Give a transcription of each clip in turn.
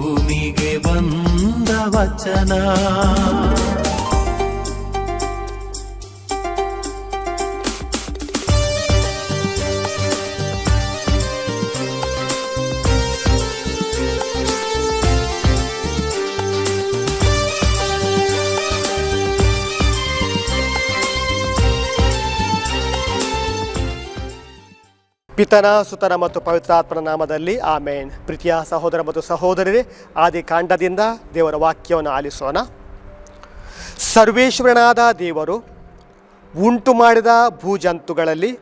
ಭೂಮಿಗೆ ಬಂದ ವಚನ. ಪಿತನ, ಸುತನ ಮತ್ತು ಪವಿತ್ರಾತ್ಮನ ನಾಮದಲ್ಲಿ ಆಮೇನ್. ಪ್ರೀತಿಯ ಸಹೋದರ ಮತ್ತು ಸಹೋದರರೇ ಆದಿ ಕಾಂಡದಿಂದ ದೇವರ ವಾಕ್ಯವನ್ನು ಆಲಿಸೋಣ. ಸರ್ವೇಶ್ವರನಾದ ದೇವರು ಉಂಟು ಮಾಡಿದ ಭೂಜಂತುಗಳಲ್ಲಿ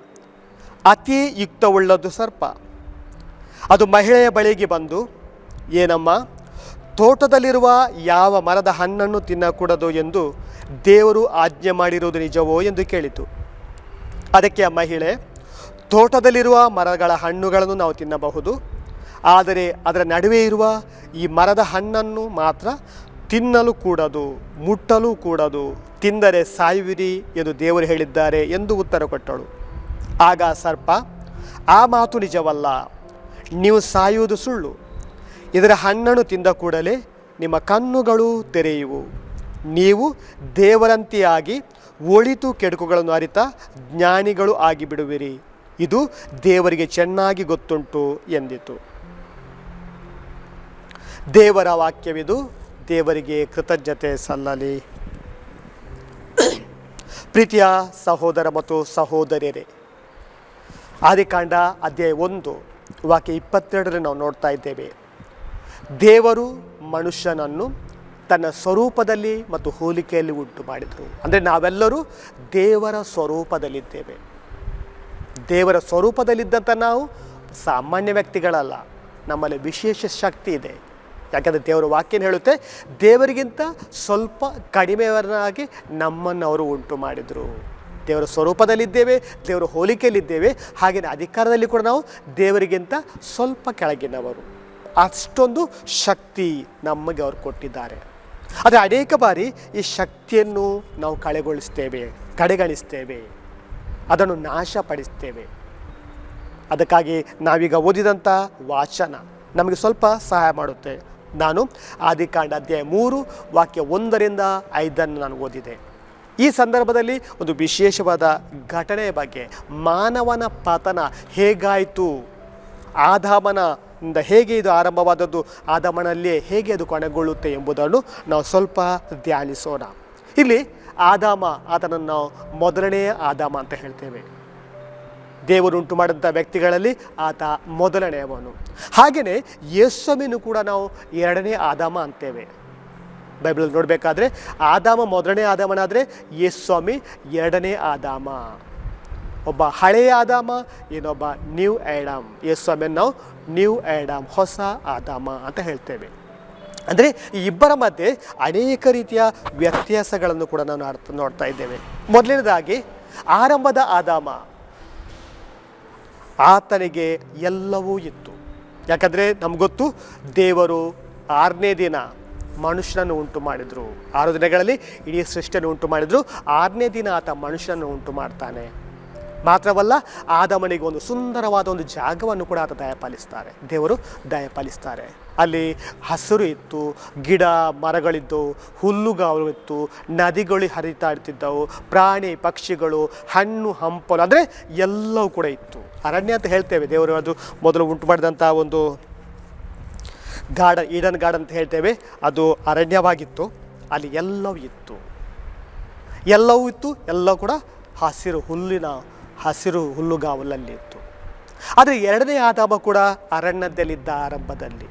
ಅತಿ ಯುಕ್ತವುಳ್ಳದ್ದು ಸರ್ಪ. ಅದು ಮಹಿಳೆಯ ಬಳಿಗೆ ಬಂದು, ಏನಮ್ಮ, ತೋಟದಲ್ಲಿರುವ ಯಾವ ಮರದ ಹಣ್ಣನ್ನು ತಿನ್ನಕೂಡದು ಎಂದು ದೇವರು ಆಜ್ಞೆ ಮಾಡಿರುವುದು ನಿಜವೋ ಎಂದು ಕೇಳಿತು. ಅದಕ್ಕೆ ಆ ಮಹಿಳೆ ತೋಟದಲ್ಲಿರುವ ಮರಗಳ ಹಣ್ಣುಗಳನ್ನು ನಾವು ತಿನ್ನಬಹುದು. ಆದರೆ ಅದರ ನಡುವೆ ಇರುವ ಈ ಮರದ ಹಣ್ಣನ್ನು ಮಾತ್ರ ತಿನ್ನಲು ಕೂಡದು, ಮುಟ್ಟಲು ಕೂಡದು, ತಿಂದರೆ ಸಾಯುವಿರಿ ಎಂದು ದೇವರು ಹೇಳಿದ್ದಾರೆ ಎಂದು ಉತ್ತರ ಕೊಟ್ಟಳು. ಆಗ ಸರ್ಪ, ಆ ಮಾತು ನಿಜವಲ್ಲ, ನೀವು ಸಾಯುವುದು ಸುಳ್ಳು. ಇದರ ಹಣ್ಣನ್ನು ತಿಂದ ಕೂಡಲೇ ನಿಮ್ಮ ಕಣ್ಣುಗಳು ತೆರೆಯುವು. ನೀವು ದೇವರಂತಿಯಾಗಿ ಒಳಿತು ಕೆಡುಕುಗಳನ್ನು ಅರಿತ ಜ್ಞಾನಿಗಳು ಆಗಿಬಿಡುವಿರಿ. ಇದು ದೇವರಿಗೆ ಚೆನ್ನಾಗಿ ಗೊತ್ತುಂಟು ಎಂದಿತು. ದೇವರ ವಾಕ್ಯವಿದು ದೇವರಿಗೆ ಕೃತಜ್ಞತೆ ಸಲ್ಲಲಿ. ಪ್ರೀತಿಯ ಸಹೋದರ ಮತ್ತು ಸಹೋದರಿಯರೇ, ಆದಿಕಾಂಡ ಅಧ್ಯಾಯ ಒಂದು, ವಾಕ್ಯ ಇಪ್ಪತ್ತೆರಡರಲ್ಲಿ ನಾವು ನೋಡ್ತಾ ಇದ್ದೇವೆ. ದೇವರು ಮನುಷ್ಯನನ್ನು ತನ್ನ ಸ್ವರೂಪದಲ್ಲಿ ಮತ್ತು ಹೋಲಿಕೆಯಲ್ಲಿ ಉಂಟು ಮಾಡಿದರು ಅಂದರೆ ನಾವೆಲ್ಲರೂ ದೇವರ ಸ್ವರೂಪದಲ್ಲಿದ್ದೇವೆ. ದೇವರ ಸ್ವರೂಪದಲ್ಲಿದ್ದಂಥ ನಾವು ಸಾಮಾನ್ಯ ವ್ಯಕ್ತಿಗಳಲ್ಲ. ನಮ್ಮಲ್ಲಿ ವಿಶೇಷ ಶಕ್ತಿ ಇದೆ. ಯಾಕಂದರೆ ದೇವರ ವಾಕ್ಯನ ಹೇಳುತ್ತೆ, ದೇವರಿಗಿಂತ ಸ್ವಲ್ಪ ಕಡಿಮೆಯವರನ್ನಾಗಿ ನಮ್ಮನ್ನು ಅವರು ಉಂಟು ಮಾಡಿದರು. ದೇವರ ಸ್ವರೂಪದಲ್ಲಿದ್ದೇವೆ, ದೇವರ ಹೋಲಿಕೆಯಲ್ಲಿದ್ದೇವೆ, ಹಾಗೆಯೇ ಅಧಿಕಾರದಲ್ಲಿ ಕೂಡ ನಾವು ದೇವರಿಗಿಂತ ಸ್ವಲ್ಪ ಕೆಳಗಿನವರು. ಅಷ್ಟೊಂದು ಶಕ್ತಿ ನಮಗೆ ಅವರು ಕೊಟ್ಟಿದ್ದಾರೆ. ಆದರೆ ಅನೇಕ ಬಾರಿ ಈ ಶಕ್ತಿಯನ್ನು ನಾವು ಕಳೆಗೊಳಿಸ್ತೇವೆ, ಕಡೆಗಣಿಸ್ತೇವೆ. ಅದನ್ನು ನಾಶಪಡಿಸ್ತೇವೆ. ಅದಕ್ಕಾಗಿ ನಾವೀಗ ಓದಿದಂಥ ವಾಚನ ನಮಗೆ ಸ್ವಲ್ಪ ಸಹಾಯ ಮಾಡುತ್ತೆ. ನಾನು ಆದಿಕಾಂಡ ಅಧ್ಯಾಯ ಮೂರು, ವಾಕ್ಯ ಒಂದರಿಂದ ಐದನ್ನು ನಾನು ಓದಿದೆ. ಈ ಸಂದರ್ಭದಲ್ಲಿ ಒಂದು ವಿಶೇಷವಾದ ಘಟನೆಯ ಬಗ್ಗೆ, ಮಾನವನ ಪತನ ಹೇಗಾಯಿತು? ಆದಾಮನ ಹೇಗೆ ಇದು ಆರಂಭವಾದದ್ದು? ಆದಮನಲ್ಲಿಯೇ ಹೇಗೆ ಅದು ಕೊನೆಗೊಳ್ಳುತ್ತೆ ಎಂಬುದನ್ನು ನಾವು ಸ್ವಲ್ಪ ಧ್ಯಾನಿಸೋಣ. ಇಲ್ಲಿ ಆದಾಮ, ಆತನನ್ನು ನಾವು ಮೊದಲನೆಯ ಆದಾಮ ಅಂತ ಹೇಳ್ತೇವೆ. ದೇವರು ಉಂಟು ಮಾಡಿದಂಥ ವ್ಯಕ್ತಿಗಳಲ್ಲಿ ಆತ ಮೊದಲನೆಯವನು ಹಾಗೆಯೇ ಯೇಸ್ವಾಮಿನೂ ಕೂಡ ನಾವು ಎರಡನೇ ಆದಾಮ ಅಂತೇವೆ. ಬೈಬಲಲ್ಲಿ ನೋಡಬೇಕಾದ್ರೆ ಆದಾಮ ಮೊದಲನೇ ಆದಾಮನಾದರೆ ಯೇಸ್ವಾಮಿ ಎರಡನೇ ಆದಾಮ. ಒಬ್ಬ ಹಳೆಯ ಆದಾಮ, ಇನ್ನೊಬ್ಬ ನ್ಯೂ ಆ್ಯಡಾಮ್ ಯೇಸ್ವಾಮಿಯನ್ನು ನಾವು ನ್ಯೂ ಆ್ಯಡಾಮ್ ಹೊಸ ಆದಾಮ ಅಂತ ಹೇಳ್ತೇವೆ. ಅಂದರೆ ಈ ಇಬ್ಬರ ಮಧ್ಯೆ ಅನೇಕ ರೀತಿಯ ವ್ಯತ್ಯಾಸಗಳನ್ನು ಕೂಡ ನಾವು ಅರ್ಥ ನೋಡ್ತಾ ಇದ್ದೇವೆ. ಮೊದಲನೇದಾಗಿ, ಆರಂಭದ ಆದಾಮ. ಆತನಿಗೆ ಎಲ್ಲವೂ ಇತ್ತು. ಯಾಕಂದರೆ ಗೊತ್ತು, ದೇವರು ಆರನೇ ದಿನ ಮನುಷ್ಯನನ್ನು ಉಂಟು ಮಾಡಿದರು. ಆರು ದಿನಗಳಲ್ಲಿ ಇಡೀ ಸೃಷ್ಟಿಯನ್ನು ಉಂಟು ಮಾಡಿದರು. ಆರನೇ ದಿನ ಆತ ಮನುಷ್ಯನನ್ನು ಉಂಟು ಮಾಡ್ತಾನೆ. ಮಾತ್ರವಲ್ಲ ಆದಮನಿಗೆ ಒಂದು ಸುಂದರವಾದ ಒಂದು ಜಾಗವನ್ನು ಕೂಡ ಆತ ದಯಪಾಲಿಸ್ತಾರೆ. ದೇವರು ದಯಪಾಲಿಸ್ತಾರೆ. ಅಲ್ಲಿ ಹಸಿರು ಇತ್ತು, ಗಿಡ, ಮರಗಳಿದ್ದವು, ಹುಲ್ಲುಗಾವಲು ಇತ್ತು, ನದಿಗಳು ಹರಿತಾ ಇರ್ತಿದ್ದವು, ಪ್ರಾಣಿ, ಪಕ್ಷಿಗಳು, ಹಣ್ಣು, ಹಂಪಲು ಅಂದರೆ ಎಲ್ಲವೂ ಕೂಡ ಇತ್ತು. ಅರಣ್ಯ ಅಂತ ಹೇಳ್ತೇವೆ, ದೇವರು ಅದು ಮೊದಲು ಉಂಟು ಮಾಡಿದಂಥ ಒಂದು ಗಾರ್ಡನ್ ಈಡನ್ ಗಾರ್ಡನ್ ಅಂತ ಹೇಳ್ತೇವೆ, ಅದು ಅರಣ್ಯವಾಗಿತ್ತು, ಅಲ್ಲಿ ಎಲ್ಲವೂ ಇತ್ತು. ಎಲ್ಲವೂ ಇತ್ತು, ಎಲ್ಲವೂ ಕೂಡ ಹಸಿರು ಹುಲ್ಲಿನ ಹಸಿರು ಹುಲ್ಲುಗಾವಲಲ್ಲಿ ಇತ್ತು. ಆದರೆ ಎರಡನೇ ಆದಾಮ ಕೂಡ ಅರಣ್ಯದಲ್ಲಿದ್ದ ಆರಂಭದಲ್ಲಿ.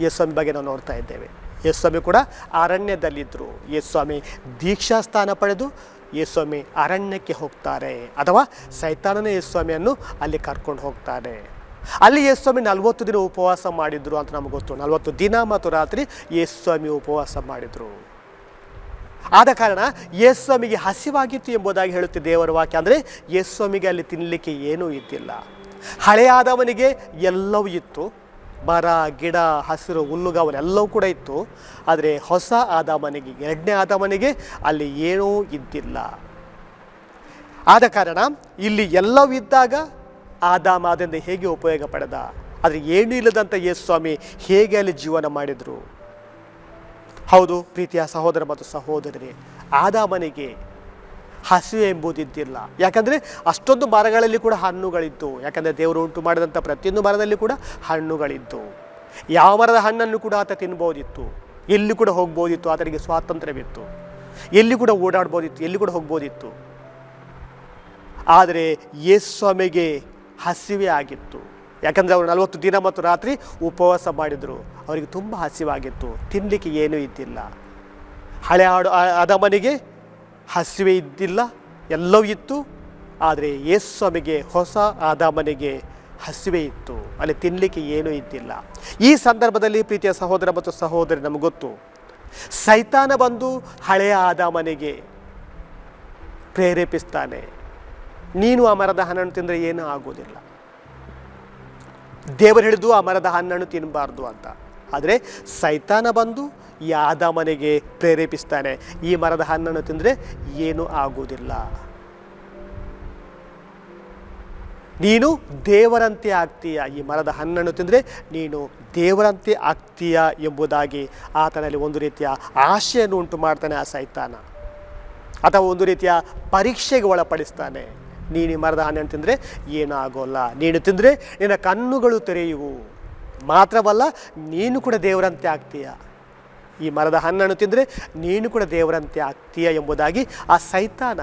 ಯೇಸ್ವಾಮಿ ಬಗ್ಗೆ ನಾವು ನೋಡ್ತಾ ಇದ್ದೇವೆ. ಯೇಸ್ವಾಮಿ ಕೂಡ ಅರಣ್ಯದಲ್ಲಿದ್ದರು ಯೇಸ್ವಾಮಿ ದೀಕ್ಷಾ ಸ್ಥಾನ ಪಡೆದು ಯೇಸ್ವಾಮಿ ಅರಣ್ಯಕ್ಕೆ ಹೋಗ್ತಾರೆ. ಅಥವಾ ಸೈತಾನನೇ ಯೇಸ್ವಾಮಿಯನ್ನು ಅಲ್ಲಿ ಕರ್ಕೊಂಡು ಹೋಗ್ತಾರೆ. ಅಲ್ಲಿ ಯೇಸ್ವಾಮಿ ನಲವತ್ತು ದಿನ ಉಪವಾಸ ಮಾಡಿದ್ರು ಅಂತ ನಮಗೆ ಗೊತ್ತು. ನಲವತ್ತು ದಿನ ಮತ್ತು ರಾತ್ರಿ ಯೇಸ್ವಾಮಿ ಉಪವಾಸ ಮಾಡಿದರು. ಆದ ಕಾರಣ ಯೇಸ್ವಾಮಿಗೆ ಹಸಿವಾಗಿತ್ತು ಎಂಬುದಾಗಿ ಹೇಳುತ್ತೆ ದೇವರ ವಾಕ್ಯ. ಅಂದರೆ ಯೇಸ್ವಾಮಿಗೆ ಅಲ್ಲಿ ತಿನ್ನಲಿಕ್ಕೆ ಏನೂ ಇದ್ದಿಲ್ಲ. ಹಳೆಯಾದವನಿಗೆ ಎಲ್ಲವೂ ಇತ್ತು. ಮರ, ಗಿಡ, ಹಸಿರು ಹುಲ್ಲುಗಾವನೆಲ್ಲವೂ ಕೂಡ ಇತ್ತು. ಆದರೆ ಹೊಸ ಆದ ಮನೆಗೆ ಎರಡನೇ ಆದಾಮನಿಗೆ ಅಲ್ಲಿ ಏನೂ ಇದ್ದಿಲ್ಲ. ಆದ ಕಾರಣ ಇಲ್ಲಿ ಎಲ್ಲವೂ ಇದ್ದಾಗ ಆದಾಮ ಅದರಿಂದ ಹೇಗೆ ಉಪಯೋಗ ಪಡೆದ? ಆದರೆ ಏನೂ ಇಲ್ಲದಂಥ ಯೇಸ್ವಾಮಿ ಸ್ವಾಮಿ ಹೇಗೆ ಅಲ್ಲಿ ಜೀವನ ಮಾಡಿದರು? ಹೌದು, ಪ್ರೀತಿಯ ಸಹೋದರ ಮತ್ತು ಸಹೋದರರೇ ಮನೆಗೆ ಹಸಿವೆ ಎಂಬುದಿದ್ದಿಲ್ಲ. ಯಾಕಂದರೆ ಅಷ್ಟೊಂದು ಮರಗಳಲ್ಲಿ ಕೂಡ ಹಣ್ಣುಗಳಿದ್ದು, ಯಾಕಂದರೆ ದೇವರು ಉಂಟು ಮಾಡಿದಂಥ ಪ್ರತಿಯೊಂದು ಮರದಲ್ಲಿ ಕೂಡ ಹಣ್ಣುಗಳಿದ್ದು. ಯಾವ ಮರದ ಹಣ್ಣನ್ನು ಕೂಡ ಆತ ತಿನ್ಬೋದಿತ್ತು ಎಲ್ಲಿ ಕೂಡ ಹೋಗ್ಬೋದಿತ್ತು ಆತನಿಗೆ ಸ್ವಾತಂತ್ರ್ಯವಿತ್ತು. ಎಲ್ಲಿ ಕೂಡ ಓಡಾಡ್ಬೋದಿತ್ತು ಎಲ್ಲಿ ಕೂಡ ಹೋಗ್ಬೋದಿತ್ತು ಆದರೆ ಯೇಸ್ವಾಮಿಗೆ ಹಸಿವೆ ಆಗಿತ್ತು. ಯಾಕಂದರೆ ಅವರು ನಲವತ್ತು ದಿನ ಮತ್ತು ರಾತ್ರಿ ಉಪವಾಸ ಮಾಡಿದರು. ಅವರಿಗೆ ತುಂಬ ಹಸಿವಾಗಿತ್ತು ತಿನ್ನಲಿಕ್ಕೆ ಏನೂ ಇದ್ದಿಲ್ಲ. ಹಳೆ ಆಡು ಅದಮನಿಗೆ ಹಸಿವೆ ಇದ್ದಿಲ್ಲ. ಎಲ್ಲವೂ ಇತ್ತು. ಆದರೆ ಯೇಸ್ವಾಮಿಗೆ ಹೊಸ ಆದಾಮನಿಗೆ ಹಸಿವೆ ಇತ್ತು. ಅಲ್ಲಿ ತಿನ್ನಲಿಕ್ಕೆ ಏನೂ ಇದ್ದಿಲ್ಲ. ಈ ಸಂದರ್ಭದಲ್ಲಿ ಪ್ರೀತಿಯ ಸಹೋದರ ಮತ್ತು ಸಹೋದರಿ, ನಮಗೆ ಗೊತ್ತು. ಸೈತಾನ ಬಂದು ಹಳೆಯ ಆದಾಮನಿಗೆ ಪ್ರೇರೇಪಿಸ್ತಾನೆ. ನೀನು ಆ ಮರದ ಹಣ್ಣನ್ನು ತಿಂದರೆ ಏನೂ ಆಗೋದಿಲ್ಲ. ದೇವರು ಹಿಡಿದು ಆ ಮರದ ಹಣ್ಣನ್ನು ತಿನ್ನಬಾರ್ದು ಅಂತ. ಆದರೆ ಸೈತಾನ ಬಂದು ಈ ಮನೆಗೆ ಪ್ರೇರೇಪಿಸ್ತಾನೆ. ಈ ಮರದ ಹಣ್ಣನ್ನು ತಿಂದರೆ ಏನೂ ಆಗುವುದಿಲ್ಲ. ನೀನು ದೇವರಂತೆ ಆಗ್ತೀಯ? ಈ ಮರದ ಹಣ್ಣನ್ನು ತಿಂದರೆ ನೀನು ದೇವರಂತೆ ಆಗ್ತೀಯ ಎಂಬುದಾಗಿ ಆತನಲ್ಲಿ ಒಂದು ರೀತಿಯ ಆಶೆಯನ್ನು ಉಂಟು ಮಾಡ್ತಾನೆ ಆ ಸೈತಾನ. ಅಥವಾ ಒಂದು ರೀತಿಯ ಪರೀಕ್ಷೆಗೆ ಒಳಪಡಿಸ್ತಾನೆ. ನೀನು ಈ ಮರದ ಹಣ್ಣನ್ನು ತಿಂದರೆ ಏನೂ ಆಗೋಲ್ಲ. ನೀನು ತಿಂದರೆ ನಿನ್ನ ಕಣ್ಣುಗಳು ತೆರೆಯುವು. ಮಾತ್ರವಲ್ಲ, ನೀನು ಕೂಡ ದೇವರಂತೆ ಆಗ್ತೀಯ. ಈ ಮರದ ಹಣ್ಣನ್ನು ತಿಂದರೆ ನೀನು ಕೂಡ ದೇವರಂತೆ ಆಗ್ತೀಯ ಎಂಬುದಾಗಿ ಆ ಸೈತಾನ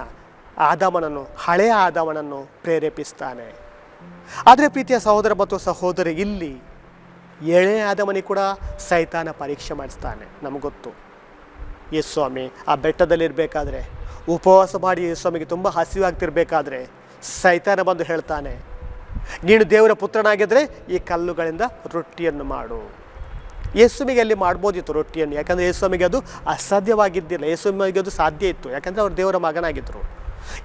ಆದಮನನ್ನು, ಹಳೆಯ ಆದಮನನ್ನು ಪ್ರೇರೇಪಿಸ್ತಾನೆ. ಆದರೆ ಪ್ರೀತಿಯ ಸಹೋದರ ಮತ್ತು ಸಹೋದರಿ ಇಲ್ಲಿ, ಎಳೆ ಆದಮನಿ ಕೂಡ ಸೈತಾನ ಪರೀಕ್ಷೆ ಮಾಡಿಸ್ತಾನೆ ಗೊತ್ತು. ಯೇಸು ಸ್ವಾಮಿ ಆ ಬೆಟ್ಟದಲ್ಲಿರಬೇಕಾದ್ರೆ, ಉಪವಾಸ ಮಾಡಿ ಸ್ವಾಮಿಗೆ ತುಂಬ ಹಸಿವಾಗ್ತಿರ್ಬೇಕಾದ್ರೆ, ಸೈತಾನ ಬಂದು ಹೇಳ್ತಾನೆ ನೀನು ದೇವರ ಪುತ್ರನಾಗಿದ್ದರೆ ಈ ಕಲ್ಲುಗಳಿಂದ ರೊಟ್ಟಿಯನ್ನು ಮಾಡು. ಯೇಸುಮಿಗೆ ಅಲ್ಲಿ ಮಾಡ್ಬೋದಿತ್ತು ರೊಟ್ಟಿಯನ್ನು. ಯಾಕಂದರೆ ಯೇಸುಮಿಗೆ ಅದು ಅಸಾಧ್ಯವಾಗಿದ್ದಿಲ್ಲ. ಯೇಸುಮಿಗೆ ಅದು ಸಾಧ್ಯ ಇತ್ತು. ಯಾಕಂದರೆ ಅವರು ದೇವರ ಮಗನಾಗಿದ್ದರು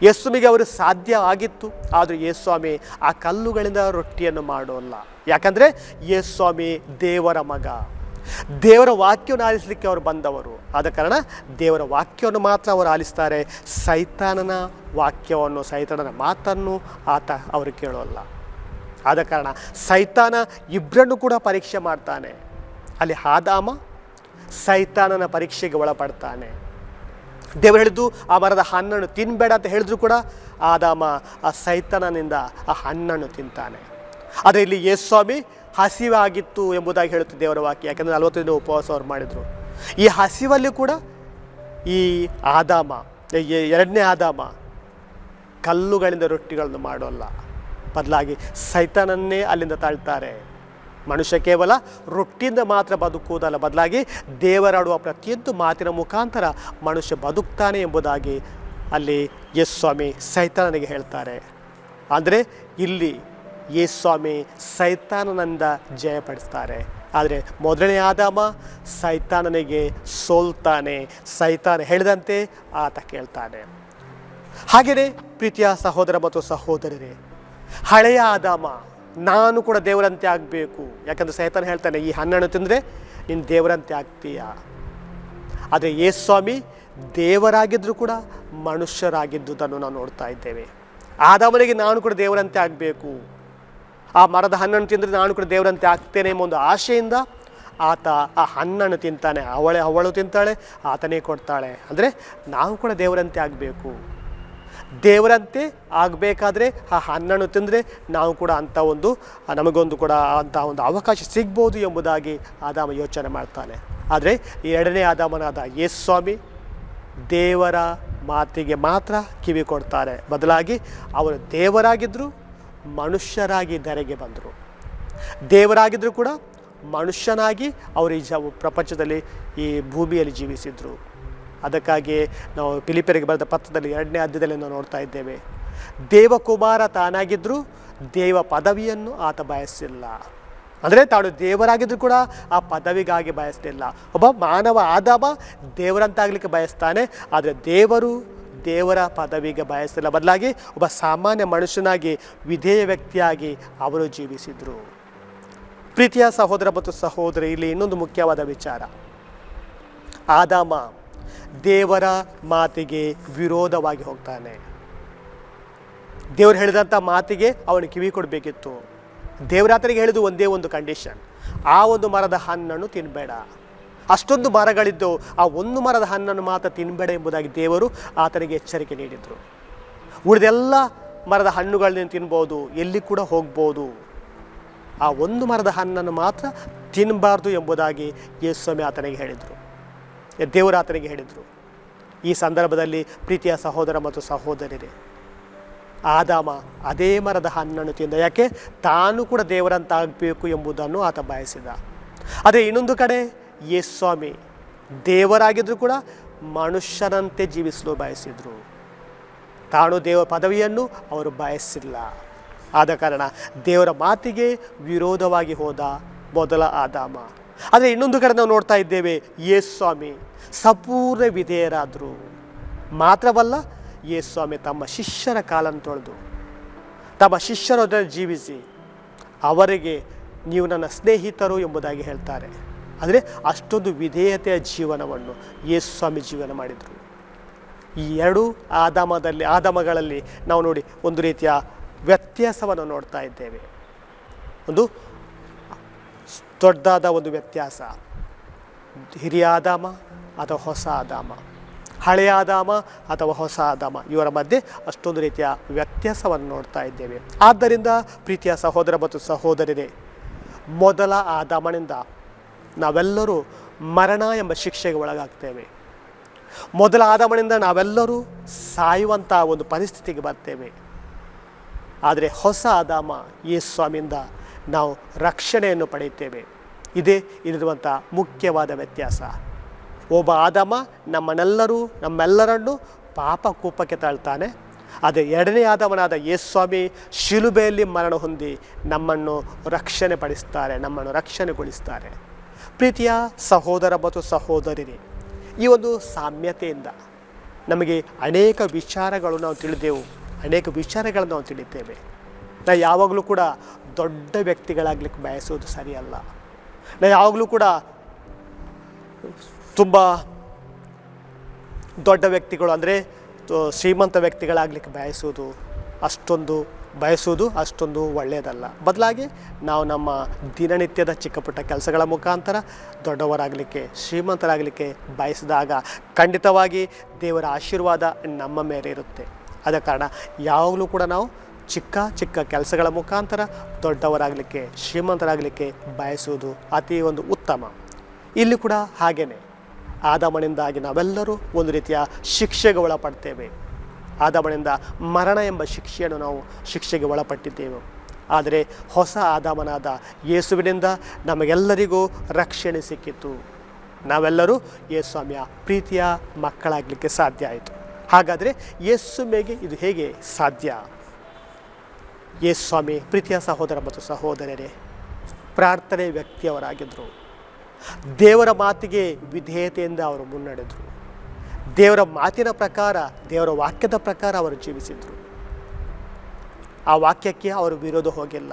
ಯೇಸುಮಿಗೆ ಅವರು ಸಾಧ್ಯ ಆಗಿತ್ತು. ಆದರೆ ಯೇಸ್ವಾಮಿ ಆ ಕಲ್ಲುಗಳಿಂದ ರೊಟ್ಟಿಯನ್ನು ಮಾಡೋಲ್ಲ. ಯಾಕಂದರೆ ಯೇಸ್ವಾಮಿ ದೇವರ ಮಗ. ದೇವರ ವಾಕ್ಯವನ್ನು ಆಲಿಸಲಿಕ್ಕೆ ಅವರು ಬಂದವರು. ಆದ ಕಾರಣ ದೇವರ ವಾಕ್ಯವನ್ನು ಮಾತ್ರ ಅವರು ಆಲಿಸ್ತಾರೆ. ಸೈತಾನನ ವಾಕ್ಯವನ್ನು, ಸೈತಾನನ ಮಾತನ್ನು ಆತ ಅವರು ಕೇಳೋಲ್ಲ. ಆದ ಕಾರಣ ಸೈತಾನ ಇಬ್ಬರನ್ನು ಕೂಡ ಪರೀಕ್ಷೆ ಮಾಡ್ತಾನೆ. ಅಲ್ಲಿ ಆದಾಮ ಸೈತಾನನ ಪರೀಕ್ಷೆಗೆ ಒಳಪಡ್ತಾನೆ. ದೇವರು ಹೇಳಿದ್ದು ಆ ಮರದ ಹಣ್ಣನ್ನು ತಿನ್ನಬೇಡ ಅಂತ ಹೇಳಿದ್ರು ಕೂಡ ಆದಾಮ ಆ ಸೈತಾನನಿಂದ ಆ ಹಣ್ಣನ್ನು ತಿಂತಾನೆ. ಆದರೆ ಇಲ್ಲಿ ಯೇಸ್ವಾಮಿ ಹಸಿವಾಗಿತ್ತು ಎಂಬುದಾಗಿ ಹೇಳುತ್ತೆ ದೇವರ ವಾಕ್ಯ. ಯಾಕಂದರೆ ನಲವತ್ತು ಉಪವಾಸ ಅವ್ರು ಮಾಡಿದರು. ಈ ಹಸಿವಲ್ಲಿ ಕೂಡ ಈ ಆದಾಮ ಎರಡನೇ ಆದಾಮ ಕಲ್ಲುಗಳಿಂದ ರೊಟ್ಟಿಗಳನ್ನು ಮಾಡೋಲ್ಲ. ಬದಲಾಗಿ ಸೈತಾನನ್ನೇ ಅಲ್ಲಿಂದ ತಾಳ್ತಾರೆ. ಮನುಷ್ಯ ಕೇವಲ ರೊಟ್ಟಿಯಿಂದ ಮಾತ್ರ ಬದುಕುವುದಲ್ಲ ಬದಲಾಗಿ ದೇವರಾಡುವ ಪ್ರತಿಯೊಂದು ಮಾತಿನ ಮುಖಾಂತರ ಮನುಷ್ಯ ಬದುಕ್ತಾನೆ ಎಂಬುದಾಗಿ ಅಲ್ಲಿ ಯೇಸ್ವಾಮಿ ಸೈತಾನನಿಗೆ ಹೇಳ್ತಾರೆ. ಅಂದರೆ ಇಲ್ಲಿ ಯೇಸ್ವಾಮಿ ಸೈತಾನನಿಂದ ಜಯಪಡಿಸ್ತಾರೆ. ಆದರೆ ಮೊದಲನೇ ಆದಾಮ ಸೈತಾನನಿಗೆ ಸೋಲ್ತಾನೆ. ಸೈತಾನ ಹೇಳಿದಂತೆ ಆತ ಕೇಳ್ತಾನೆ. ಹಾಗೆಯೇ ಪ್ರೀತಿಯ ಸಹೋದರ ಮತ್ತು ಸಹೋದರರೇ ಹಳೆಯ ಆದಾಮ, ನಾನು ಕೂಡ ದೇವರಂತೆ ಆಗಬೇಕು. ಯಾಕಂದರೆ ಸೈತಾನ ಹೇಳ್ತಾನೆ, ಈ ಹಣ್ಣನ್ನು ತಿಂದರೆ ನೀನು ದೇವರಂತೆ ಆಗ್ತೀಯ? ಆದರೆ ಯೇಸ್ವಾಮಿ ದೇವರಾಗಿದ್ದರೂ ಕೂಡ ಮನುಷ್ಯರಾಗಿದ್ದುದನ್ನು ನಾವು ನೋಡ್ತಾ ಇದ್ದೇವೆ. ಆದಾಮನಿಗೆ ನಾನು ಕೂಡ ದೇವರಂತೆ ಆಗಬೇಕು. ಆ ಮರದ ಹಣ್ಣನ್ನು ತಿಂದರೆ ನಾನು ಕೂಡ ದೇವರಂತೆ ಆಗ್ತೇನೆ ಎಂಬ ಒಂದು ಆಶೆಯಿಂದ ಆತ ಆ ಹಣ್ಣನ್ನು ತಿಂತಾನೆ. ಅವಳೆ ಅವಳು ತಿಂತಾಳೆ, ಆತನೇ ಕೊಡ್ತಾಳೆ. ಅಂದರೆ ನಾವು ಕೂಡ ದೇವರಂತೆ ಆಗಬೇಕು. ದೇವರಂತೆ ಆಗಬೇಕಾದ್ರೆ ಆ ಹಣ್ಣನ್ನು ತಿಂದರೆ ನಾವು ಕೂಡ ಅಂಥ ಒಂದು ನಮಗೊಂದು ಕೂಡ ಅಂಥ ಒಂದು ಅವಕಾಶ ಸಿಗ್ಬೋದು ಎಂಬುದಾಗಿ ಆದಾಮ ಯೋಚನೆ ಮಾಡ್ತಾನೆ. ಆದರೆ ಎರಡನೇ ಆದಾಮನಾದ ಯೇಸು ಸ್ವಾಮಿ ದೇವರ ಮಾತಿಗೆ ಮಾತ್ರ ಕಿವಿ ಕೊಡ್ತಾರೆ. ಬದಲಾಗಿ ಅವರು ದೇವರಾಗಿದ್ದರು ಮನುಷ್ಯರಾಗಿ ಧರೆಗೆ ಬಂದರು. ದೇವರಾಗಿದ್ದರೂ ಕೂಡ ಮನುಷ್ಯನಾಗಿ ಅವರು ಈ ಪ್ರಪಂಚದಲ್ಲಿ ಈ ಭೂಮಿಯಲ್ಲಿ ಜೀವಿಸಿದರು. ಅದಕ್ಕಾಗಿ ನಾವು ಪಿಲಿಪೆರಿಗೆ ಬರೆದ ಪತ್ರದಲ್ಲಿ ಎರಡನೇ ಅಧ್ಯಾಯದಲ್ಲಿ ನಾವು ನೋಡ್ತಾ ಇದ್ದೇವೆ. ದೇವಕುಮಾರ ತಾನಾಗಿದ್ದರೂ ದೇವ ಪದವಿಯನ್ನು ಆತ ಬಯಸಿಲ್ಲ. ಅಂದರೆ ತಾನು ದೇವರಾಗಿದ್ದರೂ ಕೂಡ ಆ ಪದವಿಗಾಗಿ ಬಯಸಲಿಲ್ಲ. ಒಬ್ಬ ಮಾನವ ಆದಾಮ ದೇವರಂತಾಗಲಿಕ್ಕೆ ಬಯಸ್ತಾನೆ, ಆದರೆ ದೇವರು ದೇವರ ಪದವಿಗೆ ಬಯಸಿಲ್ಲ. ಬದಲಾಗಿ ಒಬ್ಬ ಸಾಮಾನ್ಯ ಮನುಷ್ಯನಾಗಿ, ವಿಧೇಯ ವ್ಯಕ್ತಿಯಾಗಿ ಅವರು ಜೀವಿಸಿದರು. ಪ್ರೀತಿಯ ಸಹೋದರ ಮತ್ತು ಸಹೋದರಿ, ಇಲ್ಲಿ ಇನ್ನೊಂದು ಮುಖ್ಯವಾದ ವಿಚಾರ. ಆದಾಮ ದೇವರ ಮಾತಿಗೆ ವಿರೋಧವಾಗಿ ಹೋಗ್ತಾನೆ. ದೇವರು ಹೇಳಿದಂಥ ಮಾತಿಗೆ ಅವನು ಕಿವಿ ಕೊಡಬೇಕಿತ್ತು. ದೇವರಾತನಿಗೆ ಹೇಳಿದ್ದು ಒಂದೇ ಒಂದು ಕಂಡೀಷನ್ ಆ ಒಂದು ಮರದ ಹಣ್ಣನ್ನು ತಿನ್ನಬೇಡ ಅಷ್ಟೊಂದು ಮರಗಳಿದ್ದು ಆ ಒಂದು ಮರದ ಹಣ್ಣನ್ನು ಮಾತ್ರ ತಿನ್ನಬೇಡ ಎಂಬುದಾಗಿ ದೇವರು ಆತನಿಗೆ ಎಚ್ಚರಿಕೆ ನೀಡಿದರು. ಉಳಿದೆಲ್ಲ ಮರದ ಹಣ್ಣುಗಳನ್ನ ತಿನ್ಬೋದು, ಎಲ್ಲಿ ಕೂಡ ಹೋಗ್ಬೋದು. ಆ ಒಂದು ಮರದ ಹಣ್ಣನ್ನು ಮಾತ್ರ ತಿನ್ನಬಾರ್ದು ಎಂಬುದಾಗಿ ಯೇಸ್ವಾಮಿ ಆತನಿಗೆ ಹೇಳಿದರು. ದೇವರು ಆತನಿಗೆ ಹೇಳಿದರು. ಈ ಸಂದರ್ಭದಲ್ಲಿ ಪ್ರೀತಿಯ ಸಹೋದರ ಮತ್ತು ಸಹೋದರಿರೇ ಆದಾಮ ಅದೇ ಮರದ ಹಣ್ಣನ್ನು ತಿಂದ ಯಾಕೆ? ತಾನು ಕೂಡ ದೇವರಂತಾಗಬೇಕು ಎಂಬುದನ್ನು ಆತ ಬಯಸಿದ. ಅದೇ ಇನ್ನೊಂದು ಕಡೆ ಯೇಸ್ವಾಮಿ ದೇವರಾಗಿದ್ದರೂ ಕೂಡ ಮನುಷ್ಯನಂತೆ ಜೀವಿಸಲು ಬಯಸಿದರು. ತಾನು ದೇವರ ಪದವಿಯನ್ನು ಅವರು ಬಯಸಿಲ್ಲ. ಆದ ಕಾರಣ ದೇವರ ಮಾತಿಗೆ ವಿರೋಧವಾಗಿ ಹೋದ ಮೊದಲ ಆದಾಮ. ಆದರೆ ಇನ್ನೊಂದು ಕಡೆ ನಾವು ನೋಡ್ತಾ ಇದ್ದೇವೆ ಯೇಸ್ವಾಮಿ ಸಂಪೂರ್ಣ ವಿಧೇಯರಾದರು. ಮಾತ್ರವಲ್ಲ ಯೇಸ್ವಾಮಿ ತಮ್ಮ ಶಿಷ್ಯರ ಕಾಲನ್ನು ತೊಳೆದು, ತಮ್ಮ ಶಿಷ್ಯರೊಡನೆ ಜೀವಿಸಿ, ಅವರಿಗೆ ನೀವು ನನ್ನ ಸ್ನೇಹಿತರು ಎಂಬುದಾಗಿ ಹೇಳ್ತಾರೆ. ಆದರೆ ಅಷ್ಟೊಂದು ವಿಧೇಯತೆಯ ಜೀವನವನ್ನು ಯೇಸು ಸ್ವಾಮಿ ಜೀವನ ಮಾಡಿದರು. ಈ ಎರಡು ಆದಾಮದಲ್ಲಿ, ಆದಾಮಗಳಲ್ಲಿ ನಾವು ನೋಡಿ ಒಂದು ರೀತಿಯ ವ್ಯತ್ಯಾಸವನ್ನು ನೋಡ್ತಾ ಇದ್ದೇವೆ. ಒಂದು ದೊಡ್ಡದಾದ ಒಂದು ವ್ಯತ್ಯಾಸ. ಹಿರಿಯ ಆದಾಮ ಅಥವಾ ಹೊಸ ಆದಾಮ. ಹಳೆಯ ಆದಾಮ ಅಥವಾ ಹೊಸ ಆದಾಮ. ಇವರ ಮಧ್ಯೆ ಅಷ್ಟೊಂದು ರೀತಿಯ ವ್ಯತ್ಯಾಸವನ್ನು ನೋಡ್ತಾ ಇದ್ದೇವೆ. ಆದ್ದರಿಂದ ಪ್ರೀತಿಯ ಸಹೋದರ ಮತ್ತು ಸಹೋದರರೇ ಮೊದಲ ಆದಾಮನಿಂದ ನಾವೆಲ್ಲರೂ ಮರಣ ಎಂಬ ಶಿಕ್ಷೆಗೆ ಒಳಗಾಗ್ತೇವೆ. ಮೊದಲ ಆದಾಮನಿಂದ ನಾವೆಲ್ಲರೂ ಸಾಯುವಂಥ ಒಂದು ಪರಿಸ್ಥಿತಿಗೆ ಬರ್ತೇವೆ. ಆದರೆ ಹೊಸ ಆದಾಮ ಯೇಸ್ವಾಮಿಯಿಂದ ನಾವು ರಕ್ಷಣೆಯನ್ನು ಪಡೆಯುತ್ತೇವೆ. ಇದೇ ಇಲ್ಲಿರುವಂಥ ಮುಖ್ಯವಾದ ವ್ಯತ್ಯಾಸ. ಒಬ್ಬ ಆದಮ ನಮ್ಮನ್ನೆಲ್ಲರೂ, ನಮ್ಮೆಲ್ಲರನ್ನು ಪಾಪ ಕೂಪಕ್ಕೆ ತಾಳ್ತಾನೆ. ಅದೇ ಎರಡನೇ ಆದವನಾದ ಯೇಸ್ವಾಮಿ ಶಿಲುಬೆಯಲ್ಲಿ ಮರಣ ಹೊಂದಿ ನಮ್ಮನ್ನು ರಕ್ಷಣೆ ಪಡಿಸ್ತಾರೆ ನಮ್ಮನ್ನು ರಕ್ಷಣೆಗೊಳಿಸ್ತಾರೆ. ಪ್ರೀತಿಯ ಸಹೋದರ ಮತ್ತು ಸಹೋದರಿರಿ, ಈ ಒಂದು ಸಾಮ್ಯತೆಯಿಂದ ನಮಗೆ ಅನೇಕ ವಿಚಾರಗಳು ನಾವು ತಿಳಿದೆವು, ಅನೇಕ ವಿಚಾರಗಳನ್ನು ನಾವು ತಿಳಿತೇವೆ ನಾವು ಯಾವಾಗಲೂ ಕೂಡ ದೊಡ್ಡ ವ್ಯಕ್ತಿಗಳಾಗ್ಲಿಕ್ಕೆ ಬಯಸೋದು ಸರಿಯಲ್ಲ. ನಾವು ಯಾವಾಗಲೂ ಕೂಡ ತುಂಬ ದೊಡ್ಡ ವ್ಯಕ್ತಿಗಳು ಅಂದರೆ ಶ್ರೀಮಂತ ವ್ಯಕ್ತಿಗಳಾಗಲಿಕ್ಕೆ ಬಯಸೋದು ಅಷ್ಟೊಂದು ಬಯಸೋದು ಅಷ್ಟೊಂದು ಒಳ್ಳೆಯದಲ್ಲ ಬದಲಾಗಿ ನಾವು ನಮ್ಮ ದಿನನಿತ್ಯದ ಚಿಕ್ಕಪುಟ್ಟ ಕೆಲಸಗಳ ಮುಖಾಂತರ ದೊಡ್ಡವರಾಗಲಿಕ್ಕೆ, ಶ್ರೀಮಂತರಾಗಲಿಕ್ಕೆ ಬಯಸಿದಾಗ ಖಂಡಿತವಾಗಿ ದೇವರ ಆಶೀರ್ವಾದ ನಮ್ಮ ಮೇಲೆ ಇರುತ್ತೆ. ಆದ ಕಾರಣ ಯಾವಾಗಲೂ ಕೂಡ ನಾವು ಚಿಕ್ಕ ಚಿಕ್ಕ ಕೆಲಸಗಳ ಮುಖಾಂತರ ದೊಡ್ಡವರಾಗಲಿಕ್ಕೆ, ಶ್ರೀಮಂತರಾಗಲಿಕ್ಕೆ ಬಯಸುವುದು ಅತಿ ಒಂದು ಉತ್ತಮ. ಇಲ್ಲಿ ಕೂಡ ಹಾಗೇನೆ. ಆದಮನಿಂದಾಗಿ ನಾವೆಲ್ಲರೂ ಒಂದು ರೀತಿಯ ಶಿಕ್ಷೆಗೆ ಒಳಪಡ್ತೇವೆ. ಆದಮನಿಂದ ಮರಣ ಎಂಬ ಶಿಕ್ಷೆಯನ್ನು ನಾವು ಶಿಕ್ಷೆಗೆ ಒಳಪಟ್ಟಿದ್ದೇವೆ. ಆದರೆ ಹೊಸ ಆದಮನಾದ ಯೇಸುವಿನಿಂದ ನಮಗೆಲ್ಲರಿಗೂ ರಕ್ಷಣೆ ಸಿಕ್ಕಿತು. ನಾವೆಲ್ಲರೂ ಯೇಸ್ವಾಮಿಯ ಪ್ರೀತಿಯ ಮಕ್ಕಳಾಗಲಿಕ್ಕೆ ಸಾಧ್ಯ ಆಯಿತು. ಹಾಗಾದರೆ ಯೇಸುಮೆಗೆ ಇದು ಹೇಗೆ ಸಾಧ್ಯ? ಯೇಸ್ವಾಮಿ ಪ್ರೀತಿಯ ಸಹೋದರ ಮತ್ತು ಸಹೋದರರೇ, ಪ್ರಾರ್ಥನೆ ವ್ಯಕ್ತಿಯವರಾಗಿದ್ದರು ದೇವರ ಮಾತಿಗೆ ವಿಧೇಯತೆಯಿಂದ ಅವರು ಮುನ್ನಡೆದರು. ದೇವರ ಮಾತಿನ ಪ್ರಕಾರ, ದೇವರ ವಾಕ್ಯದ ಪ್ರಕಾರ ಅವರು ಜೀವಿಸಿದರು. ಆ ವಾಕ್ಯಕ್ಕೆ ಅವರು ವಿರೋಧ ಹೋಗಿಲ್ಲ.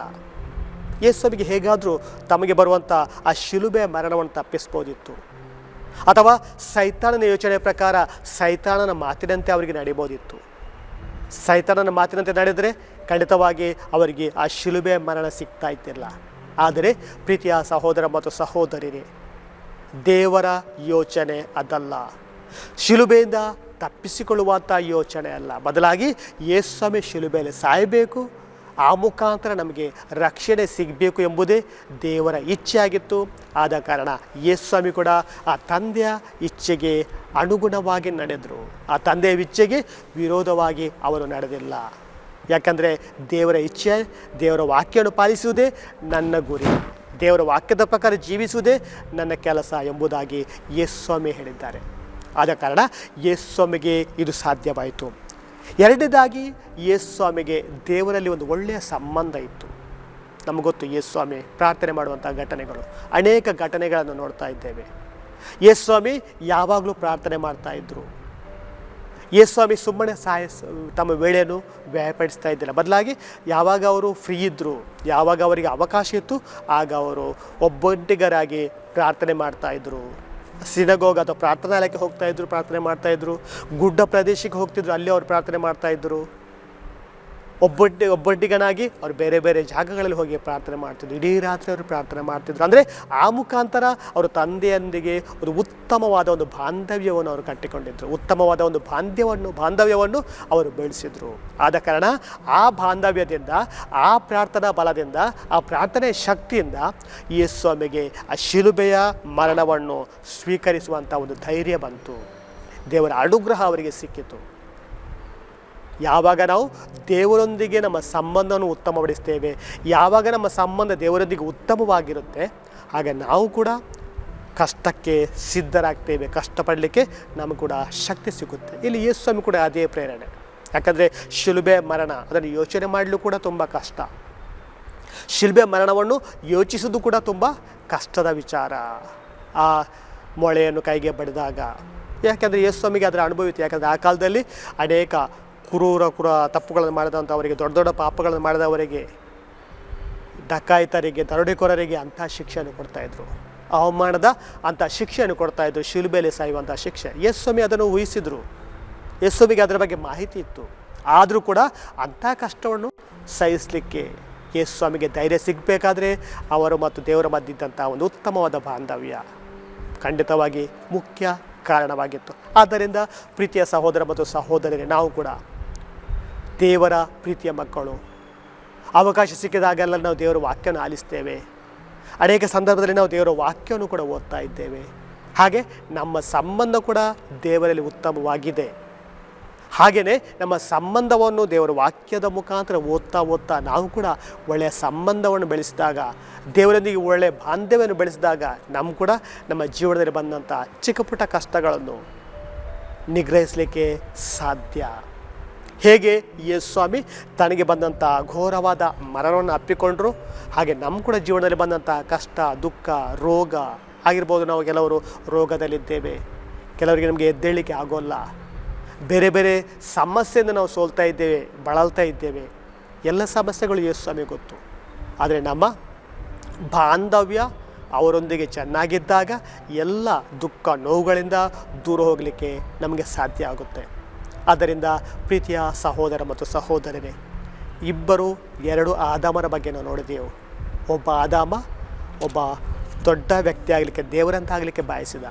ಯೇಸುವಿಗೆ ಹೇಗಾದರೂ ತಮಗೆ ಬರುವಂಥ ಆ ಶಿಲುಬೆ ಮರಣವನ್ನು ತಪ್ಪಿಸ್ಬೋದಿತ್ತು. ಅಥವಾ ಸೈತಾನನ ಯೋಚನೆ ಪ್ರಕಾರ ಸೈತಾನನ ಮಾತಿನಂತೆ ಅವರಿಗೆ ನಡಿಬೋದಿತ್ತು. ಸೈತಾನನ ಮಾತಿನಂತೆ ನಡೆದರೆ ಖಂಡಿತವಾಗಿ ಅವರಿಗೆ ಆ ಶಿಲುಬೆ ಮರಣ ಸಿಗ್ತಾ ಇದ್ದಿಲ್ಲ. ಆದರೆ ಪ್ರೀತಿಯ ಸಹೋದರ ಮತ್ತು ಸಹೋದರಿರೇ ದೇವರ ಯೋಚನೆ ಅದಲ್ಲ. ಶಿಲುಬೆಯಿಂದ ತಪ್ಪಿಸಿಕೊಳ್ಳುವಂಥ ಯೋಚನೆ ಅಲ್ಲ. ಬದಲಾಗಿ ಯೇಸ್ವಾಮಿ ಶಿಲುಬೆಯಲ್ಲಿ ಸಾಯಬೇಕು ಆ ಮುಖಾಂತರ ನಮಗೆ ರಕ್ಷಣೆ ಸಿಗಬೇಕು ಎಂಬುದೇ ದೇವರ ಇಚ್ಛೆಯಾಗಿತ್ತು. ಆದ ಕಾರಣ ಯೇಸ್ವಾಮಿ ಕೂಡ ಆ ತಂದೆಯ ಇಚ್ಛೆಗೆ ಅನುಗುಣವಾಗಿ ನಡೆದರು. ಆ ತಂದೆಯ ಇಚ್ಛೆಗೆ ವಿರೋಧವಾಗಿ ಅವರು ನಡೆದಿಲ್ಲ. ಯಾಕಂದರೆ ದೇವರ ಇಚ್ಛೆ, ದೇವರ ವಾಕ್ಯವನ್ನು ಪಾಲಿಸುವುದೇ ನನ್ನ ಗುರಿ. ದೇವರ ವಾಕ್ಯದ ಪ್ರಕಾರ ಜೀವಿಸುವುದೇ ನನ್ನ ಕೆಲಸ ಎಂಬುದಾಗಿ ಯೇಸ್ವಾಮಿ ಹೇಳಿದ್ದಾರೆ. ಆದ ಕಾರಣ ಯೇಸ್ವಾಮಿಗೆ ಇದು ಸಾಧ್ಯವಾಯಿತು. ಎರಡನೇದಾಗಿ ಯೇಸು ಸ್ವಾಮಿಗೆ ದೇವರಲ್ಲಿ ಒಂದು ಒಳ್ಳೆಯ ಸಂಬಂಧ ಇತ್ತು. ನಮಗೆ ಗೊತ್ತು ಯೇಸು ಸ್ವಾಮಿ ಪ್ರಾರ್ಥನೆ ಮಾಡುವಂಥ ಘಟನೆಗಳು, ಅನೇಕ ಘಟನೆಗಳನ್ನು ನೋಡ್ತಾ ಇದ್ದೇವೆ. ಯೇಸು ಸ್ವಾಮಿ ಯಾವಾಗಲೂ ಪ್ರಾರ್ಥನೆ ಮಾಡ್ತಾ ಇದ್ದರು ಸ್ವಾಮಿ ಸುಮ್ಮನೆ ಸಹಾಯ ತಮ್ಮ ವೇಳೆಯನ್ನು ವ್ಯಯಪಡಿಸ್ತಾ ಇದ್ದಿಲ್ಲ. ಬದಲಾಗಿ ಯಾವಾಗ ಅವರು ಫ್ರೀ ಇದ್ದರು ಯಾವಾಗ ಅವರಿಗೆ ಅವಕಾಶ ಇತ್ತು, ಆಗ ಅವರು ಒಬ್ಬೊಟ್ಟಿಗರಾಗಿ ಪ್ರಾರ್ಥನೆ ಮಾಡ್ತಾ ಇದ್ದರು ಸಿನಗೋಗ್ ಅಥವಾ ಪ್ರಾರ್ಥನಾಲಯಕ್ಕೆ ಹೋಗ್ತಾ ಇದ್ರು, ಪ್ರಾರ್ಥನೆ ಮಾಡ್ತಾ ಇದ್ರು, ಗುಡ್ಡ ಪ್ರದೇಶಕ್ಕೆ ಹೋಗ್ತಿದ್ರು, ಅಲ್ಲಿ ಅವ್ರು ಪ್ರಾರ್ಥನೆ ಮಾಡ್ತಾ ಇದ್ದರು ಒಬ್ಬೊಟ್ಟಿ ಒಬ್ಬೊಟ್ಟಿಗನಾಗಿ ಅವರು ಬೇರೆ ಬೇರೆ ಜಾಗಗಳಲ್ಲಿ ಹೋಗಿ ಪ್ರಾರ್ಥನೆ ಮಾಡ್ತಿದ್ರು. ಇಡೀ ರಾತ್ರಿ ಅವರು ಪ್ರಾರ್ಥನೆ ಮಾಡ್ತಿದ್ರು. ಅಂದರೆ ಆ ಮುಖಾಂತರ ಅವರು ತಂದೆಯೊಂದಿಗೆ ಒಂದು ಉತ್ತಮವಾದ ಒಂದು ಬಾಂಧವ್ಯವನ್ನು ಅವರು ಕಟ್ಟಿಕೊಂಡಿದ್ದರು ಉತ್ತಮವಾದ ಒಂದು ಬಾಂಧವ್ಯವನ್ನು ಬಾಂಧವ್ಯವನ್ನು ಅವರು ಬೆಳೆಸಿದರು. ಆದ ಕಾರಣ ಆ ಬಾಂಧವ್ಯದಿಂದ, ಆ ಪ್ರಾರ್ಥನಾ ಬಲದಿಂದ, ಆ ಪ್ರಾರ್ಥನೆ ಶಕ್ತಿಯಿಂದ ಯೇಸು ಸ್ವಾಮಿಗೆ ಆ ಶಿಲುಬೆಯ ಮರಣವನ್ನು ಸ್ವೀಕರಿಸುವಂಥ ಒಂದು ಧೈರ್ಯ ಬಂತು. ದೇವರ ಅನುಗ್ರಹ ಅವರಿಗೆ ಸಿಕ್ಕಿತು. ಯಾವಾಗ ನಾವು ದೇವರೊಂದಿಗೆ ನಮ್ಮ ಸಂಬಂಧವನ್ನು ಉತ್ತಮಪಡಿಸ್ತೇವೆ, ಯಾವಾಗ ನಮ್ಮ ಸಂಬಂಧ ದೇವರೊಂದಿಗೆ ಉತ್ತಮವಾಗಿರುತ್ತೆ, ಆಗ ನಾವು ಕೂಡ ಕಷ್ಟಕ್ಕೆ ಸಿದ್ಧರಾಗ್ತೇವೆ, ಕಷ್ಟಪಡಲಿಕ್ಕೆ ನಮಗೆ ಕೂಡ ಶಕ್ತಿ ಸಿಗುತ್ತೆ. ಇಲ್ಲಿ ಯೇಸು ಸ್ವಾಮಿ ಕೂಡ ಅದೇ ಪ್ರೇರಣೆ. ಯಾಕಂದರೆ ಶಿಲುಬೆ ಮರಣ, ಅದನ್ನು ಯೋಚನೆ ಮಾಡಲು ಕೂಡ ತುಂಬ ಕಷ್ಟ. ಶಿಲ್ಬೆ ಮರಣವನ್ನು ಯೋಚಿಸೋದು ಕೂಡ ತುಂಬ ಕಷ್ಟದ ವಿಚಾರ. ಆ ಮೊಳೆಯನ್ನು ಕೈಗೆ ಬಡಿದಾಗ, ಯಾಕೆಂದರೆ ಯೇಸು ಸ್ವಾಮಿಗೆ ಅದರ ಅನುಭವ ಇತ್ತು. ಯಾಕಂದರೆ ಆ ಕಾಲದಲ್ಲಿ ಅನೇಕ ಕುರೂರ ಕುರ ತಪ್ಪುಗಳನ್ನು ಮಾಡಿದಂಥವರಿಗೆ ದೊಡ್ಡ ದೊಡ್ಡ ಪಾಪಗಳನ್ನು ಮಾಡಿದವರಿಗೆ, ಡಕಾಯಿತರಿಗೆ, ದರೋಡೆಕೋರರಿಗೆ ಅಂಥ ಶಿಕ್ಷೆಯನ್ನು ಕೊಡ್ತಾಯಿದ್ರು ಅವಮಾನದ ಅಂಥ ಶಿಕ್ಷೆಯನ್ನು ಕೊಡ್ತಾಯಿದ್ರು ಶಿಲುಬೆಲೆ ಸಾಯುವಂಥ ಶಿಕ್ಷೆ. ಯೇಸು ಸ್ವಾಮಿ ಅದನ್ನು ಊಹಿಸಿದರು. ಸ್ವಾಮಿಗೆ ಅದರ ಬಗ್ಗೆ ಮಾಹಿತಿ ಇತ್ತು. ಆದರೂ ಕೂಡ ಅಂಥ ಕಷ್ಟವನ್ನು ಸಹಿಸಲಿಕ್ಕೆ ಸ್ವಾಮಿಗೆ ಧೈರ್ಯ ಸಿಗಬೇಕಾದ್ರೆ ಅವರು ಮತ್ತು ದೇವರ ಮಧ್ಯದಂಥ ಒಂದು ಉತ್ತಮವಾದ ಬಾಂಧವ್ಯ ಖಂಡಿತವಾಗಿ ಮುಖ್ಯ ಕಾರಣವಾಗಿತ್ತು. ಆದ್ದರಿಂದ ಪ್ರೀತಿಯ ಸಹೋದರ ಮತ್ತು ಸಹೋದರರೇ ನಾವು ಕೂಡ ದೇವರ ಪ್ರೀತಿಯ ಮಕ್ಕಳು. ಅವಕಾಶ ಸಿಕ್ಕಿದಾಗೆಲ್ಲ ನಾವು ದೇವರ ವಾಕ್ಯವನ್ನು ಆಲಿಸ್ತೇವೆ. ಅನೇಕ ಸಂದರ್ಭದಲ್ಲಿ ನಾವು ದೇವರ ವಾಕ್ಯವನ್ನು ಕೂಡ ಓದ್ತಾ ಇದ್ದೇವೆ. ಹಾಗೆ ನಮ್ಮ ಸಂಬಂಧ ಕೂಡ ದೇವರಲ್ಲಿ ಉತ್ತಮವಾಗಿದೆ. ಹಾಗೆಯೇ ನಮ್ಮ ಸಂಬಂಧವನ್ನು ದೇವರ ವಾಕ್ಯದ ಮುಖಾಂತರ ಓದ್ತಾ ಓದ್ತಾ ನಾವು ಕೂಡ ಒಳ್ಳೆಯ ಸಂಬಂಧವನ್ನು ಬೆಳೆಸಿದಾಗ, ದೇವರೊಂದಿಗೆ ಒಳ್ಳೆಯ ಬಾಂಧವ್ಯವನ್ನು ಬೆಳೆಸಿದಾಗ ನಮ್ಮ ಕೂಡ ನಮ್ಮ ಜೀವನದಲ್ಲಿ ಬಂದಂಥ ಚಿಕ್ಕ ಪುಟ್ಟ ಕಷ್ಟಗಳನ್ನು ನಿಗ್ರಹಿಸಲಿಕ್ಕೆ ಸಾಧ್ಯ. ಹೇಗೆ ಯೇಸು ಸ್ವಾಮಿ ತನಗೆ ಬಂದಂಥ ಘೋರವಾದ ಮರಣವನ್ನು ಅಪ್ಪಿಕೊಂಡ್ರು, ಹಾಗೆ ನಮ್ಮ ಕೂಡ ಜೀವನದಲ್ಲಿ ಬಂದಂಥ ಕಷ್ಟ, ದುಃಖ, ರೋಗ ಆಗಿರ್ಬೋದು ನಾವು ಕೆಲವರು ರೋಗದಲ್ಲಿದ್ದೇವೆ. ಕೆಲವರಿಗೆ ನಮಗೆ ಎದ್ದೇಳಿಕೆ ಆಗೋಲ್ಲ. ಬೇರೆ ಬೇರೆ ಸಮಸ್ಯೆಯಿಂದ ನಾವು ಸೋಲ್ತಾ ಇದ್ದೇವೆ, ಬಳಲ್ತಾ ಇದ್ದೇವೆ. ಎಲ್ಲ ಸಮಸ್ಯೆಗಳು ಯೇಸು ಸ್ವಾಮಿ ಗೊತ್ತು. ಆದರೆ ನಮ್ಮ ಬಾಂಧವ್ಯ ಅವರೊಂದಿಗೆ ಚೆನ್ನಾಗಿದ್ದಾಗ ಎಲ್ಲ ದುಃಖ ನೋವುಗಳಿಂದ ದೂರ ಹೋಗಲಿಕ್ಕೆ ನಮಗೆ ಸಾಧ್ಯ ಆಗುತ್ತೆ. ಆದ್ದರಿಂದ ಪ್ರೀತಿಯ ಸಹೋದರ ಮತ್ತು ಸಹೋದರನೇ ಇಬ್ಬರು ಎರಡು ಆದಾಮರ ಬಗ್ಗೆ ನಾವು ನೋಡಿದೆವು. ಒಬ್ಬ ಆದಾಮ, ಒಬ್ಬ ದೊಡ್ಡ ವ್ಯಕ್ತಿ ಆಗಲಿಕ್ಕೆ ದೇವರಂತಾಗಲಿಕ್ಕೆ ಬಯಸಿದ.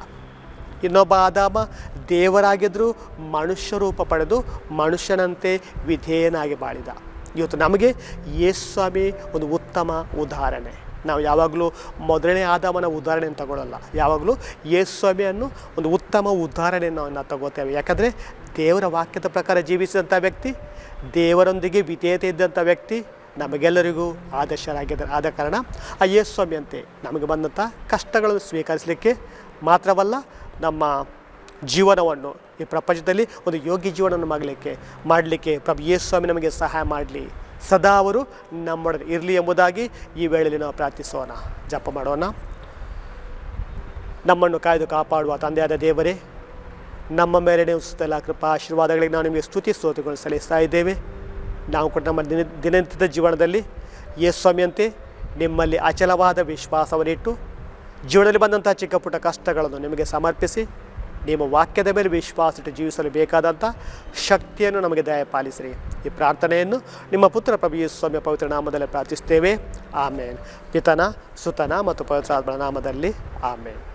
ಇನ್ನೊಬ್ಬ ಆದಾಮ ದೇವರಾಗಿದ್ದರೂ ಮನುಷ್ಯ ರೂಪ ಪಡೆದು ಮನುಷ್ಯನಂತೆ ವಿಧೇಯನಾಗಿ ಬಾಳಿದ ಇವತ್ತು ನಮಗೆ ಯೇಸ್ವಾಮಿ ಸ್ವಾಮಿ ಒಂದು ಉತ್ತಮ ಉದಾಹರಣೆ. ನಾವು ಯಾವಾಗಲೂ ಮೊದಲನೇ ಆದಾಮನ ಉದಾಹರಣೆಯನ್ನು ತಗೊಳ್ಳಲ್ಲ ಯಾವಾಗಲೂ ಯೇಸು ಸ್ವಾಮಿಯನ್ನು ಒಂದು ಉತ್ತಮ ಉದಾಹರಣೆಯನ್ನು ನಾವು ತಗೋತೇವೆ. ಯಾಕಂದರೆ ದೇವರ ವಾಕ್ಯದ ಪ್ರಕಾರ ಜೀವಿಸಿದಂಥ ವ್ಯಕ್ತಿ, ದೇವರೊಂದಿಗೆ ವಿಧೇಯತೆ ಇದ್ದಂಥ ವ್ಯಕ್ತಿ ನಮಗೆಲ್ಲರಿಗೂ ಆದರ್ಶರಾಗಿದ್ದಾರೆ. ಆದ ಕಾರಣ ಆ ಯೇಸು ಸ್ವಾಮಿ ಅಂತೆ ನಮಗೆ ಬಂದಂಥ ಕಷ್ಟಗಳನ್ನು ಸ್ವೀಕರಿಸಲಿಕ್ಕೆ ಮಾತ್ರವಲ್ಲ, ನಮ್ಮ ಜೀವನವನ್ನು, ಈ ಪ್ರಪಂಚದಲ್ಲಿ ಒಂದು ಯೋಗ್ಯ ಜೀವನವನ್ನು ಮಾಡಲಿಕ್ಕೆ ಮಾಡಲಿಕ್ಕೆ ಪ್ರಭು ಯೇಸು ಸ್ವಾಮಿ ನಮಗೆ ಸಹಾಯ ಮಾಡಲಿ. ಸದಾ ಅವರು ನಮ್ಮೊಡನೆ ಇರಲಿ ಎಂಬುದಾಗಿ ಈ ವೇಳೆಯಲ್ಲಿ ನಾವು ಪ್ರಾರ್ಥಿಸೋಣ. ಜಪ ಮಾಡೋಣ. ನಮ್ಮನ್ನು ಕಾಯ್ದು ಕಾಪಾಡುವ ತಂದೆಯಾದ ದೇವರೇ, ನಮ್ಮ ಮೇಲೆ ನೀವು ಸುತ್ತಲ ಕೃಪಾ ಆಶೀರ್ವಾದಗಳಿಗೆ ನಾವು ನಿಮಗೆ ಸ್ತುತಿ ಸ್ತೋತ್ರಗಳನ್ನು ಸಲ್ಲಿಸ್ತಾ ಇದ್ದೇವೆ. ನಾವು ಕೂಡ ನಮ್ಮ ದಿನ ದಿನನಿತ್ಯದ ಜೀವನದಲ್ಲಿ ಯೇಸ್ವಾಮಿಯಂತೆ ಸ್ವಾಮಿಯಂತೆ ನಿಮ್ಮಲ್ಲಿ ಅಚಲವಾದ ವಿಶ್ವಾಸವನ್ನಿಟ್ಟು, ಜೀವನದಲ್ಲಿ ಬಂದಂಥ ಚಿಕ್ಕ ಪುಟ್ಟ ಕಷ್ಟಗಳನ್ನು ನಿಮಗೆ ಸಮರ್ಪಿಸಿ ನಿಮ್ಮ ವಾಕ್ಯದ ಮೇಲೆ ವಿಶ್ವಾಸ ಇಟ್ಟು ಜೀವಿಸಲು ಬೇಕಾದಂಥ ಶಕ್ತಿಯನ್ನು ನಮಗೆ ದಯಪಾಲಿಸಿರಿ. ಈ ಪ್ರಾರ್ಥನೆಯನ್ನು ನಿಮ್ಮ ಪುತ್ರ ಪ್ರಭು ಸ್ವಾಮಿಯ ಪವಿತ್ರ ನಾಮದಲ್ಲಿ ಪ್ರಾರ್ಥಿಸ್ತೇವೆ ಆಮೇನ್. ಪಿತನ, ಸುತನ ಮತ್ತು ಪವಿತ್ರ ನಾಮದಲ್ಲಿ ಆಮೇನ್.